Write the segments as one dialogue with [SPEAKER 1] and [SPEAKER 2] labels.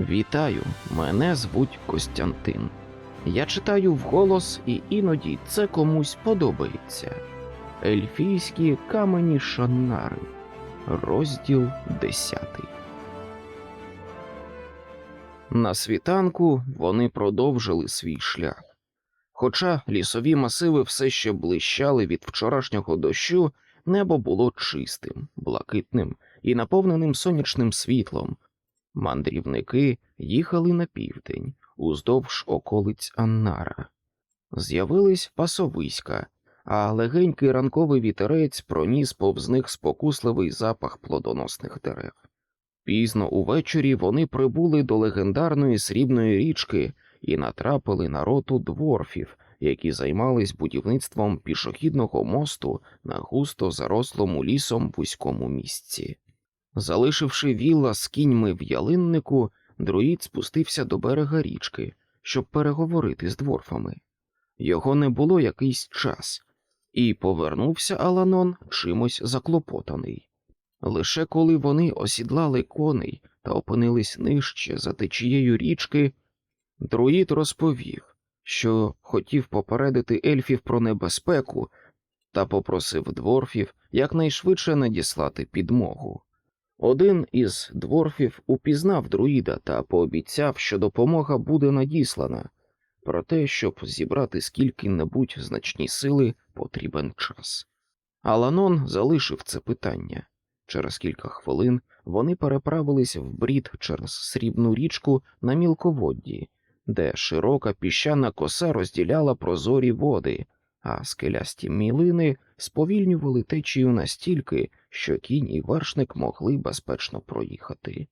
[SPEAKER 1] Вітаю, мене звуть Костянтин. Я читаю вголос, і іноді це комусь подобається. Ельфійські камені Шаннари. Розділ 10. На світанку вони продовжили свій шлях. Хоча лісові масиви все ще блищали від вчорашнього дощу, небо було чистим, блакитним і наповненим сонячним світлом. Мандрівники їхали на південь, уздовж околиць Аннара. З'явились пасовиська, а легенький ранковий вітерець проніс повз них спокусливий запах плодоносних дерев. Пізно увечері вони прибули до легендарної срібної річки і натрапили на роту дворфів, які займались будівництвом пішохідного мосту на густо зарослому лісом вузькому місці. Залишивши віла з кіньми в ялиннику, друїд спустився до берега річки, щоб переговорити з дворфами. Його не було якийсь час, і повернувся Аланон чимось заклопотаний. Лише коли вони осідлали коней та опинились нижче за течією річки, друїд розповів, що хотів попередити ельфів про небезпеку та попросив дворфів якнайшвидше надіслати підмогу. Один із дворфів упізнав друїда та пообіцяв, що допомога буде надіслана, проте, щоб зібрати скільки-небудь значні сили, потрібен час. Аланон залишив це питання. Через кілька хвилин вони переправились в брід через срібну річку на мілководді, де широка піщана коса розділяла прозорі води, а скелясті мілини сповільнювали течію настільки, що кінь і вершник могли безпечно проїхати.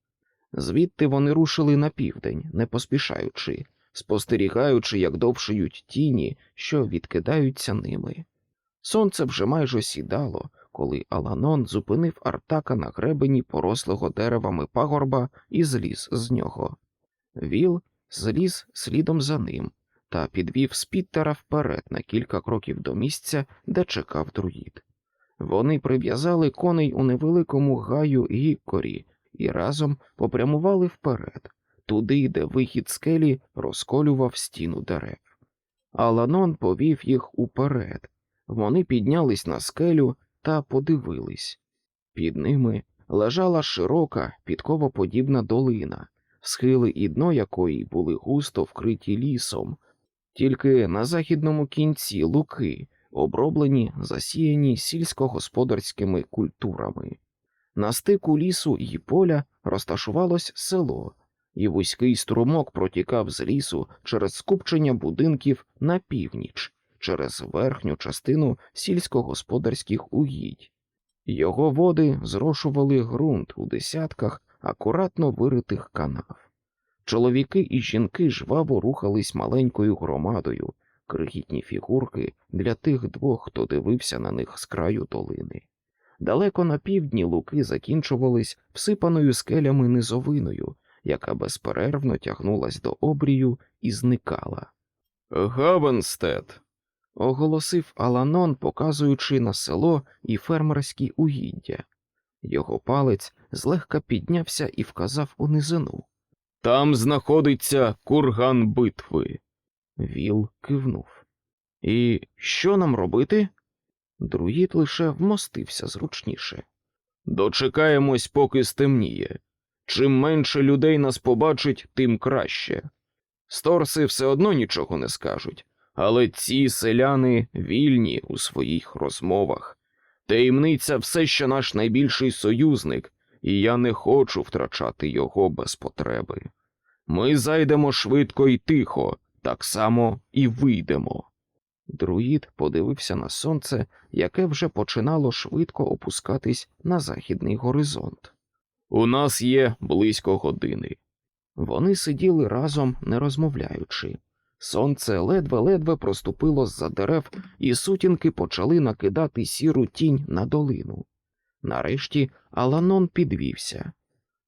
[SPEAKER 1] Звідти вони рушили на південь, не поспішаючи, спостерігаючи, як довшають тіні, що відкидаються ними. Сонце вже майже сідало, коли Аланон зупинив Артака на гребені порослого деревами пагорба і зліз з нього. Віл зліз слідом за ним та підвів Спіттера вперед на кілька кроків до місця, де чекав друїд. Вони прив'язали коней у невеликому гаю гіккорі і разом попрямували вперед, туди, де вихід скелі розколював стіну дерев. Аланон повів їх уперед. Вони піднялись на скелю та подивились. Під ними лежала широка підковоподібна долина, схили і дно якої були густо вкриті лісом, тільки на західному кінці луки, оброблені, засіяні сільськогосподарськими культурами. На стику лісу і поля розташувалось село, і вузький струмок протікав з лісу через скупчення будинків на північ, через верхню частину сільськогосподарських угідь. Його води зрошували ґрунт у десятках акуратно виритих канав. Чоловіки і жінки жваво рухались маленькою громадою, крихітні фігурки для тих двох, хто дивився на них з краю долини. Далеко на півдні луки закінчувались всипаною скелями низовиною, яка безперервно тягнулась до обрію і зникала. Гавенстед. оголосив Аланон, показуючи на село і фермерські угіддя. Його палець злегка піднявся і вказав у низину. Там знаходиться курган битви. Віл кивнув. І що нам робити? Друїд лише вмостився зручніше. Дочекаємось, поки стемніє. Чим менше людей нас побачить, тим краще. Сторси все одно нічого не скажуть, але ці селяни вільні у своїх розмовах. Таємниця все ще наш найбільший союзник, і я не хочу втрачати його без потреби. Ми зайдемо швидко і тихо, так само і вийдемо. Друїд подивився на сонце, яке вже починало швидко опускатись на західний горизонт. У нас є близько години. Вони сиділи разом, не розмовляючи. Сонце ледве-ледве проступило з-за дерев, і сутінки почали накидати сіру тінь на долину. Нарешті Аланон підвівся.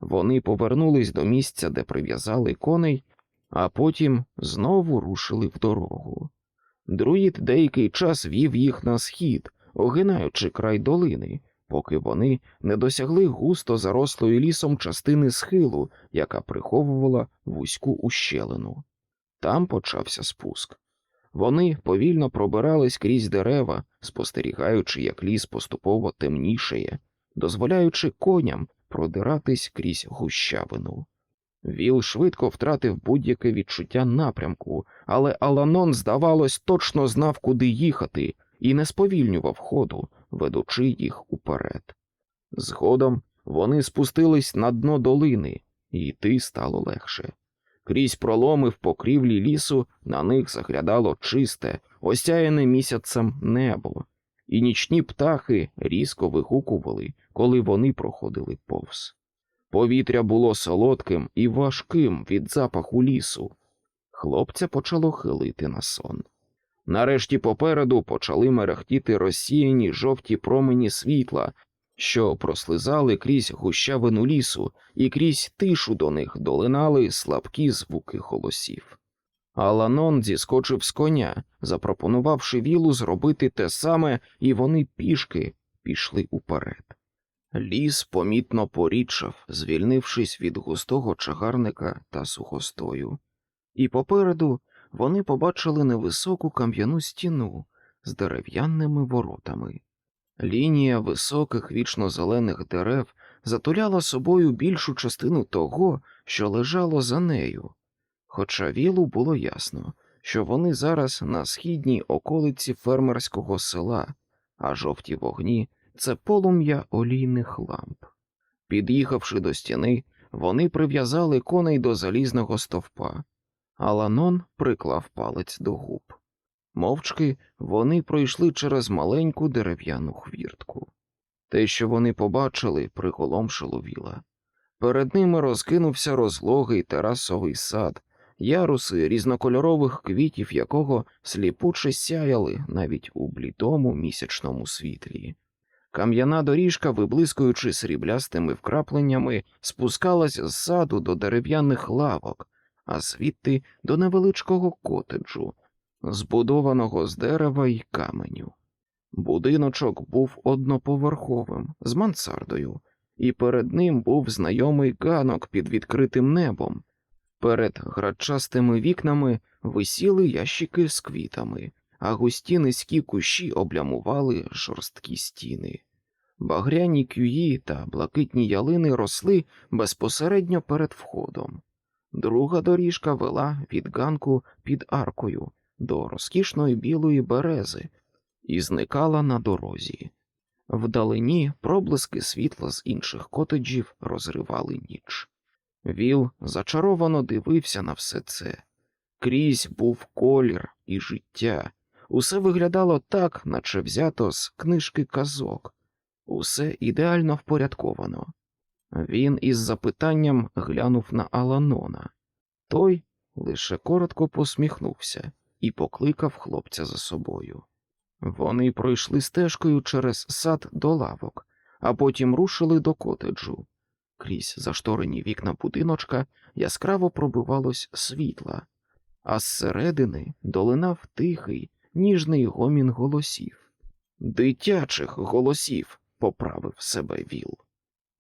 [SPEAKER 1] Вони повернулись до місця, де прив'язали коней, а потім знову рушили в дорогу. Друїд деякий час вів їх на схід, огинаючи край долини, поки вони не досягли густо зарослої лісом частини схилу, яка приховувала вузьку ущелину. Там почався спуск. Вони повільно пробирались крізь дерева, спостерігаючи, як ліс поступово темнішає, дозволяючи коням продиратись крізь гущавину. Віл швидко втратив будь-яке відчуття напрямку, але Аланон, здавалось, точно знав, куди їхати, і не сповільнював ходу, ведучи їх уперед. Згодом вони спустились на дно долини, і йти стало легше. Крізь проломи в покрівлі лісу на них заглядало чисте, осяяне місяцем небо, і нічні птахи різко вигукували, коли вони проходили повз. Повітря було солодким і важким від запаху лісу. Хлопця почало хилити на сон. Нарешті попереду почали мерехтіти розсіяні жовті промені світла, що прослизали крізь гущавину лісу, і крізь тишу до них долинали слабкі звуки голосів. Аланон зіскочив з коня, запропонувавши вілу зробити те саме, і вони пішки пішли уперед. Ліс помітно порідшав, звільнившись від густого чагарника та сухостою, і попереду вони побачили невисоку кам'яну стіну з дерев'яними воротами. Лінія високих вічно зелених дерев затуляла собою більшу частину того, що лежало за нею, хоча вілу було ясно, що вони зараз на східній околиці фермерського села, а жовті вогні це полум'я олійних ламп. Під'їхавши до стіни, вони прив'язали коней до залізного стовпа, а Ланон приклав палець до губ. Мовчки вони пройшли через маленьку дерев'яну хвіртку. Те, що вони побачили, приголомшило віла. Перед ними розкинувся розлогий терасовий сад, яруси різнокольорових квітів, якого сліпуче сяяли навіть у блідому місячному світлі. Кам'яна доріжка, виблискуючи сріблястими вкрапленнями, спускалась з саду до дерев'яних лавок, а звідти до невеличкого котеджу, збудованого з дерева й каменю. Будиночок був одноповерховим, з мансардою, і перед ним був знайомий ганок під відкритим небом. Перед градчастими вікнами висіли ящики з квітами, а густі низькі кущі облямували жорсткі стіни. Багряні кюї та блакитні ялини росли безпосередньо перед входом. Друга доріжка вела від ганку під аркою до розкішної білої берези і зникала на дорозі. Вдалині проблиски світла з інших котеджів розривали ніч. Віл зачаровано дивився на все це. Крізь був колір і життя. Усе виглядало так, наче взято з книжки казок, усе ідеально впорядковано. Він із запитанням глянув на Аланона. Той лише коротко посміхнувся і покликав хлопця за собою. Вони пройшли стежкою через сад до лавок, а потім рушили до котеджу. Крізь зашторені вікна будиночка яскраво пробивалось світла, а зсередини долинав тихий, ніжний гомін голосів. Дитячих голосів, поправив себе Віл.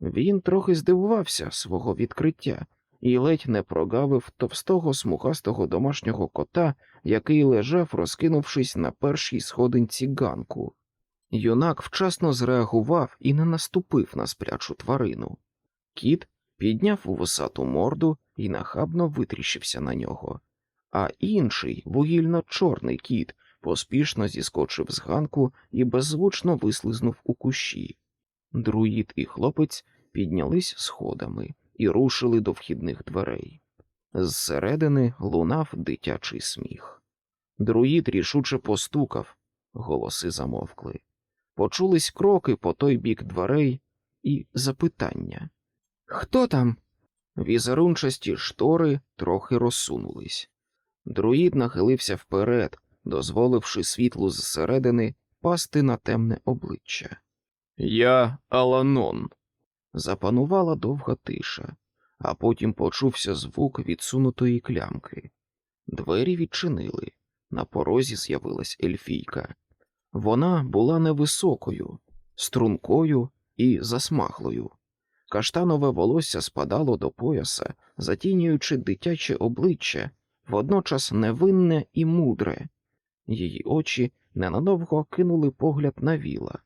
[SPEAKER 1] Він трохи здивувався свого відкриття і ледь не прогавив товстого смугастого домашнього кота, який лежав, розкинувшись на першій сходинці ганку. Юнак вчасно зреагував і не наступив на спрячу тварину. Кіт підняв вусату морду і нахабно витріщився на нього, а інший вугільно-чорний кіт поспішно зіскочив з ганку і беззвучно вислизнув у кущі. Друїд і хлопець піднялись сходами і рушили до вхідних дверей. Зсередини лунав дитячий сміх. Друїд рішуче постукав, голоси замовкли. Почулись кроки по той бік дверей і запитання. Хто там? Візерунчасті штори трохи розсунулись. Друїд нахилився вперед, дозволивши світлу зсередини пасти на темне обличчя. Я Аланон. Запанувала довга тиша, а потім почувся звук відсунутої клямки. Двері відчинили. На порозі з'явилась ельфійка. Вона була невисокою, стрункою і засмаглою. Каштанове волосся спадало до пояса, затінюючи дитяче обличчя, водночас невинне і мудре. Її очі ненадовго кинули погляд на віла,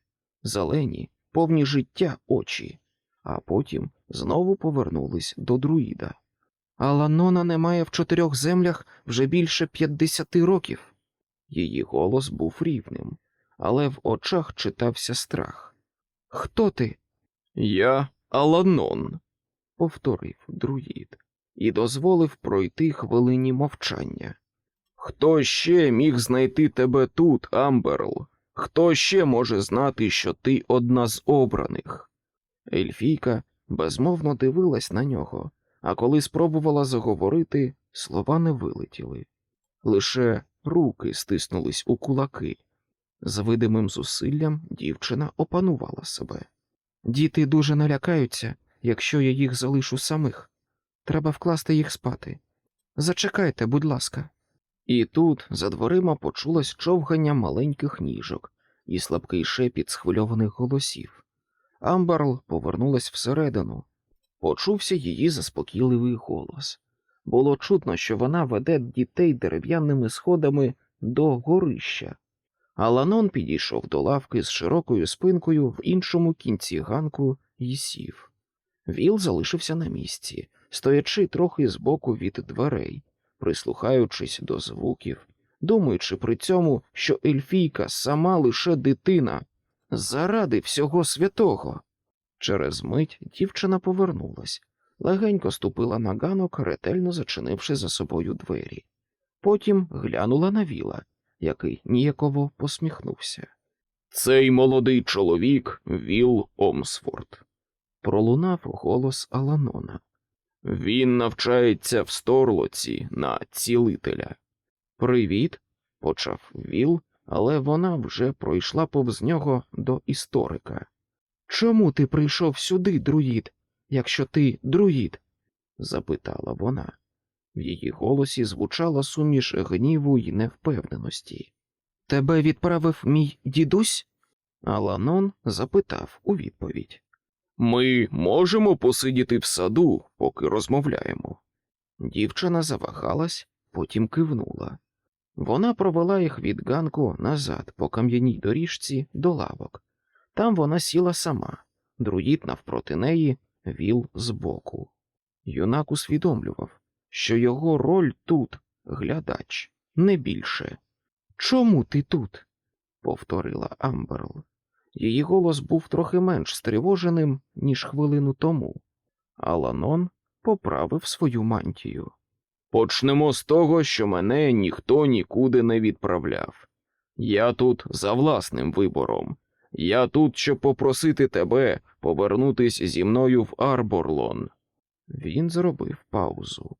[SPEAKER 1] зелені, повні життя очі, а потім знову повернулись до друїда. Аланона немає в чотирьох землях вже більше п'ятдесяти років. Її голос був рівним, але в очах читався страх. Хто ти? Я Аланон, повторив друїд і дозволив пройти хвилині мовчання. Хто ще міг знайти тебе тут, Амберл? Хто ще може знати, що ти одна з обраних? Ельфійка безмовно дивилась на нього, а коли спробувала заговорити, слова не вилетіли. Лише руки стиснулись у кулаки. З видимим зусиллям дівчина опанувала себе. Діти дуже налякаються, якщо я їх залишу самих. Треба вкласти їх спати. Зачекайте, будь ласка. І тут за дверима почулось човгання маленьких ніжок і слабкий шепіт схвильованих голосів. Амберл повернулась всередину. Почувся її заспокійливий голос. Було чутно, що вона веде дітей дерев'яними сходами до горища. Аланон підійшов до лавки з широкою спинкою в іншому кінці ганку і сів. Віл залишився на місці, стоячи трохи збоку від дверей, прислухаючись до звуків, думаючи при цьому, що Ельфійка сама лише дитина, заради всього святого. Через мить дівчина повернулась, легенько ступила на ганок, ретельно зачинивши за собою двері. Потім глянула на віла, який ніяково посміхнувся. Цей молодий чоловік Віл Омсфорд. Пролунав голос Аланона. Він навчається в Сторлоці на цілителя. Привіт, почав Віл, але вона вже пройшла повз нього до історика. Чому ти прийшов сюди, друїд, якщо ти друїд? запитала вона. В її голосі звучала суміш гніву й невпевненості. Тебе відправив мій дідусь? Аланон запитав у відповідь. Ми можемо посидіти в саду, поки розмовляємо. Дівчина завагалась, потім кивнула. Вона провела їх від ганку назад по кам'яній доріжці до лавок. Там вона сіла сама, друїд навпроти неї, віл збоку. Юнак усвідомлював, що його роль тут глядач, не більше. Чому ти тут? повторила Амберл. Її голос був трохи менш стривоженим, ніж хвилину тому. Аланон поправив свою мантію. Почнемо з того, що мене ніхто нікуди не відправляв. Я тут за власним вибором. Я тут, щоб попросити тебе повернутись зі мною в Арборлон. Він зробив паузу.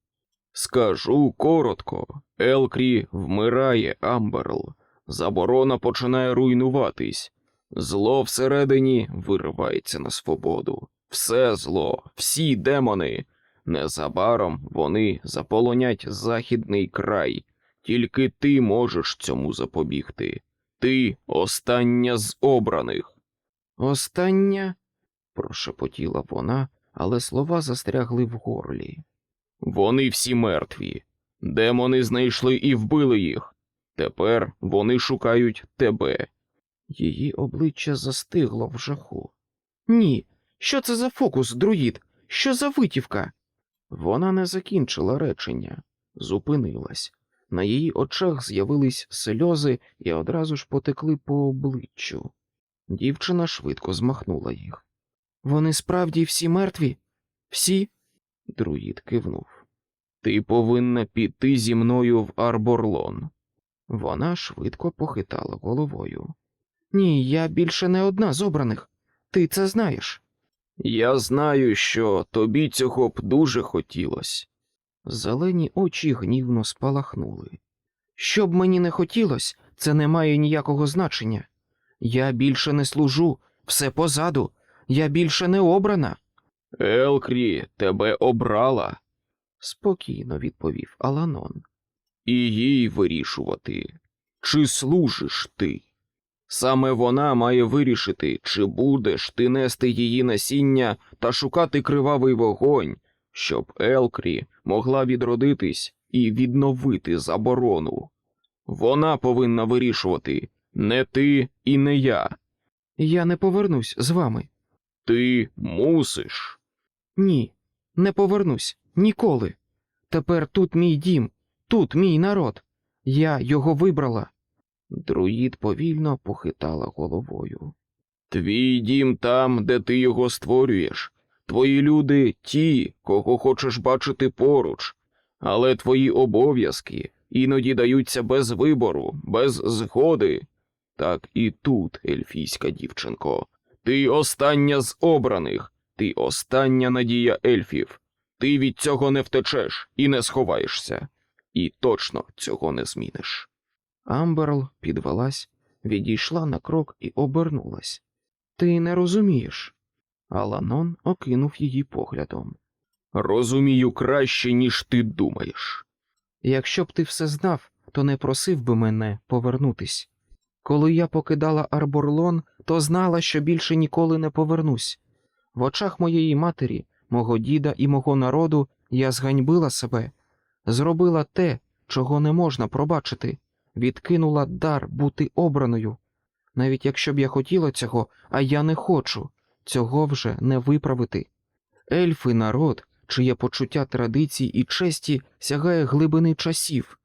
[SPEAKER 1] Скажу коротко, Елкрі вмирає, Амберл. Заборона починає руйнуватись. Зло всередині виривається на свободу. Все зло, всі демони. Незабаром вони заполонять західний край. Тільки ти можеш цьому запобігти. Ти остання з обраних. Остання? прошепотіла вона, але слова застрягли в горлі. Вони всі мертві. Демони знайшли і вбили їх. Тепер вони шукають тебе. Її обличчя застигло в жаху. Ні, що це за фокус, друїд? Що за витівка? Вона не закінчила речення, зупинилась. На її очах з'явились сльози і одразу ж потекли по обличчю. Дівчина швидко змахнула їх. Вони справді всі мертві? Всі? Друїд кивнув. Ти повинна піти зі мною в Арборлон. Вона швидко похитала головою. Ні, я більше не одна з обраних. Ти це знаєш. Я знаю, що тобі цього б дуже хотілося. Зелені очі гнівно спалахнули. Що б мені не хотілося, це не має ніякого значення. Я більше не служу, все позаду, я більше не обрана. Елкрі тебе обрала, спокійно відповів Аланон. І їй вирішувати, чи служиш ти. Саме вона має вирішити, чи будеш ти нести її насіння та шукати кривавий вогонь, щоб Елкрі могла відродитись і відновити заборону. Вона повинна вирішувати не ти і не я. Я не повернусь з вами. Ти мусиш. Ні, не повернусь ніколи. Тепер тут мій дім, тут мій народ. Я його вибрала. Друїд повільно похитала головою. Твій дім там, де ти його створюєш. Твої люди ті, кого хочеш бачити поруч, але твої обов'язки іноді даються без вибору, без згоди. Так і тут, ельфійська дівчинко. Ти остання з обраних, ти остання надія ельфів. Ти від цього не втечеш і не сховаєшся, і точно цього не зміниш. Амберл підвелась, відійшла на крок і обернулась. Ти не розумієш. Аланон окинув її поглядом. Розумію краще, ніж ти думаєш. Якщо б ти все знав, то не просив би мене повернутись. Коли я покидала Арборлон, то знала, що більше ніколи не повернусь. В очах моєї матері, мого діда і мого народу я зганьбила себе, зробила те, чого не можна пробачити, відкинула дар бути обраною. Навіть якщо б я хотіла цього, а я не хочу, цього вже не виправити. Ельфи народ, чиє почуття традицій і честі сягає глибини часів.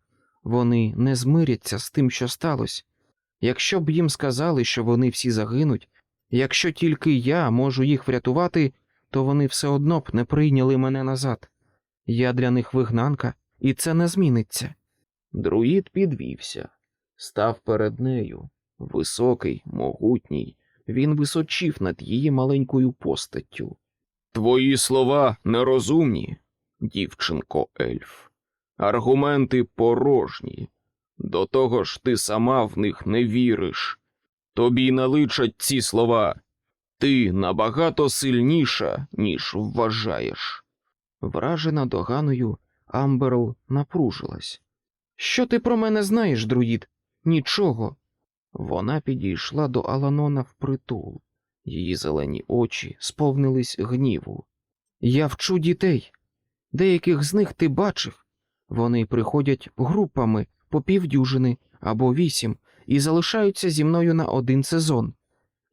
[SPEAKER 1] Вони не змиряться з тим, що сталося. Якщо б їм сказали, що вони всі загинуть, якщо тільки я можу їх врятувати, то вони все одно б не прийняли мене назад. Я для них вигнанка, і це не зміниться. Друїд підвівся, став перед нею, високий, могутній, він височив над її маленькою постаттю. Твої слова нерозумні, дівчинко ельф. Аргументи порожні. До того ж ти сама в них не віриш. Тобі не личать ці слова. Ти набагато сильніша, ніж вважаєш. Вражена доганою, Амберл напружилась. Що ти про мене знаєш, друїд? Нічого. Вона підійшла до Аланона впритул. Її зелені очі сповнились гніву. Я вчу дітей. Деяких з них ти бачив. Вони приходять групами по півдюжини або вісім і залишаються зі мною на один сезон.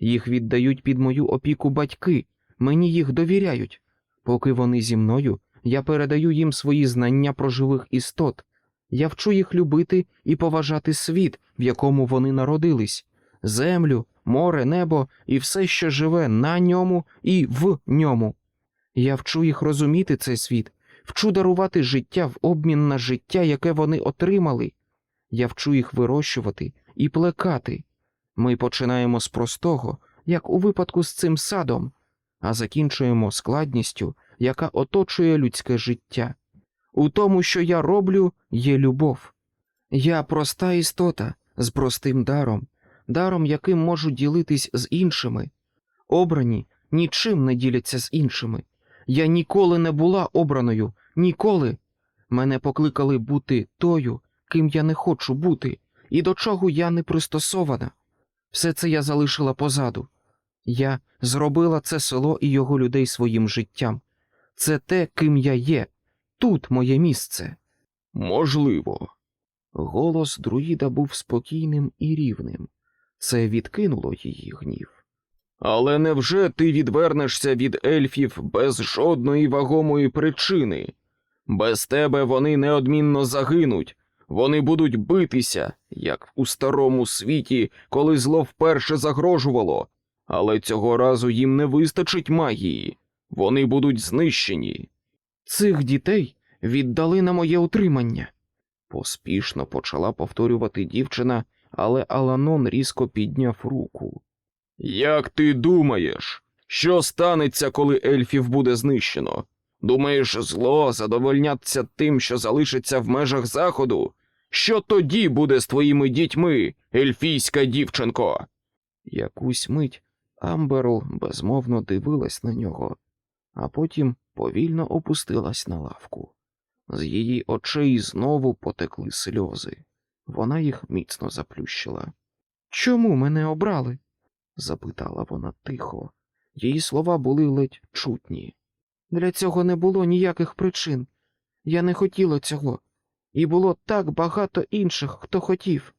[SPEAKER 1] Їх віддають під мою опіку батьки, мені їх довіряють. Поки вони зі мною, я передаю їм свої знання про живих істот. Я вчу їх любити і поважати світ, в якому вони народились, землю, море, небо і все, що живе на ньому і в ньому. Я вчу їх розуміти цей світ, вчу дарувати життя в обмін на життя, яке вони отримали. Я вчу їх вирощувати і плекати. Ми починаємо з простого, як у випадку з цим садом, а закінчуємо складністю, яка оточує людське життя. У тому, що я роблю, є любов. Я проста істота з простим даром, даром, яким можу ділитись з іншими. Обрані нічим не діляться з іншими. Я ніколи не була обраною, ніколи. Мене покликали бути тою, ким я не хочу бути, і до чого я не пристосована. Все це я залишила позаду. Я зробила це село і його людей своїм життям. Це те, ким я є. Тут моє місце. Можливо. Голос друїда був спокійним і рівним. Це відкинуло її гнів. Але невже ти відвернешся від ельфів без жодної вагомої причини? Без тебе вони неодмінно загинуть, вони будуть битися, як у старому світі, коли зло вперше загрожувало, але цього разу їм не вистачить магії, вони будуть знищені. Цих дітей віддали на моє утримання. Поспішно почала повторювати дівчина, але Аланон різко підняв руку. Як ти думаєш, що станеться, коли ельфів буде знищено? Думаєш, зло задовольняться тим, що залишиться в межах заходу? Що тоді буде з твоїми дітьми, ельфійська дівчинко? Якусь мить Амберл безмовно дивилась на нього, а потім повільно опустилась на лавку. З її очей знову потекли сльози. Вона їх міцно заплющила. Чому мене обрали? запитала вона тихо. Її слова були ледь чутні. Для цього не було ніяких причин. Я не хотіла цього, і було так багато інших, хто хотів.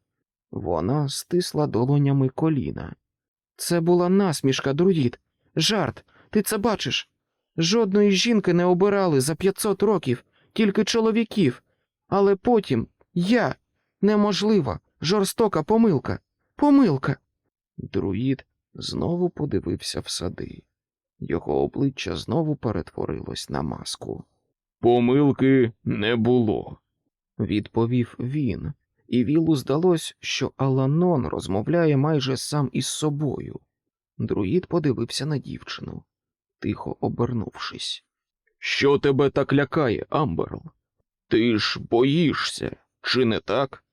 [SPEAKER 1] Вона стисла долонями коліна. Це була насмішка, друїд. Жарт, ти це бачиш. Жодної жінки не обирали за 500 років, тільки чоловіків. Але потім я неможлива, жорстока помилка. Помилка. Друїд знову подивився в сади. Його обличчя знову перетворилось на маску. Помилки не було, відповів він, і Вілу здалось, що Аланон розмовляє майже сам із собою. Друїд подивився на дівчину, тихо обернувшись. Що тебе так лякає, Амберл? Ти ж боїшся, чи не так?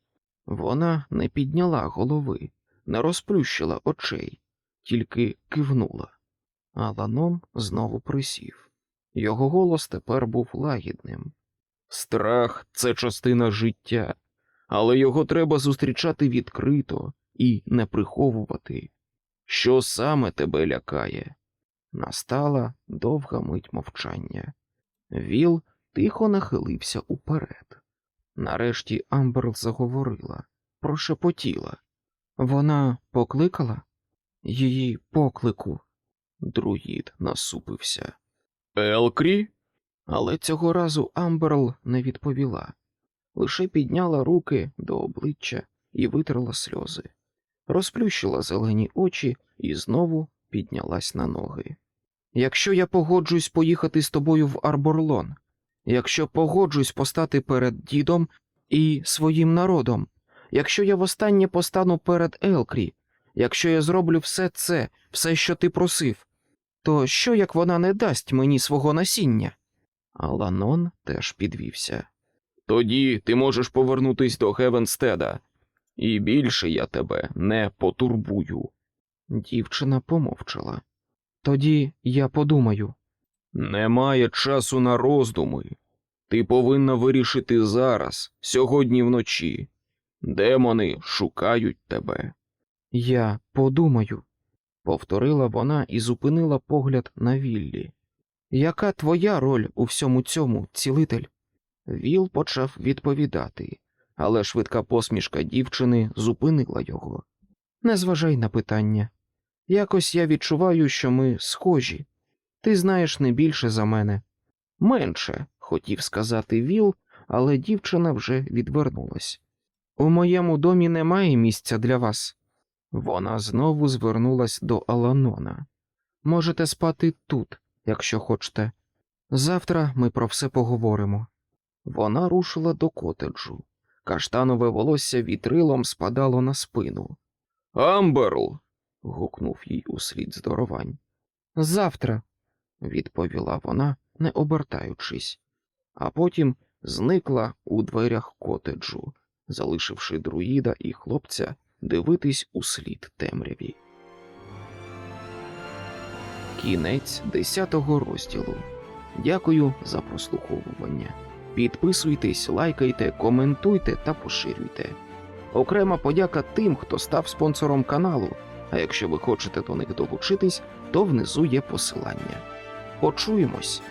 [SPEAKER 1] Вона не підняла голови, не розплющила очей, тільки кивнула. Аланон знову присів. Його голос тепер був лагідним. Страх це частина життя, але його треба зустрічати відкрито і не приховувати. Що саме тебе лякає? Настала довга мить мовчання. Віл тихо нахилився уперед. Нарешті Амберл заговорила, прошепотіла. Вона покликала її поклику. Друїд насупився. Елкрі? Але цього разу Амберл не відповіла, лише підняла руки до обличчя і витерла сльози, розплющила зелені очі і знову піднялась на ноги. Якщо я погоджусь поїхати з тобою в Арборлон, якщо погоджусь постати перед дідом і своїм народом, якщо я востаннє постану перед Елкрі, якщо я зроблю все це, все, що ти просив, то що як вона не дасть мені свого насіння? Аланон теж підвівся. Тоді ти можеш повернутись до Гевенстеда, і більше я тебе не потурбую. Дівчина помовчала. Тоді я подумаю. Немає часу на роздуми. Ти повинна вирішити зараз, сьогодні вночі. Демони шукають тебе. Я подумаю, повторила вона і зупинила погляд на Віллі. Яка твоя роль у всьому цьому, цілитель? Віл почав відповідати, але швидка посмішка дівчини зупинила його. Не зважай на питання. Якось я відчуваю, що ми схожі. Ти знаєш не більше за мене. Менше, хотів сказати Віл, але дівчина вже відвернулась. У моєму домі немає місця для вас. Вона знову звернулась до Аланона. Можете спати тут, якщо хочете. Завтра ми про все поговоримо. Вона рушила до котеджу. Каштанове волосся вітрилом спадало на спину. Амберл. гукнув їй услід здоровань. Завтра, відповіла вона, не обертаючись, а потім зникла у дверях котеджу, залишивши друїда і хлопця дивитись у слід темряві. Кінець 10 розділу. Дякую за прослуховування. Підписуйтесь, лайкайте, коментуйте та поширюйте. Окрема подяка тим, хто став спонсором каналу. А якщо ви хочете до них долучитись, то внизу є посилання. Почуємось!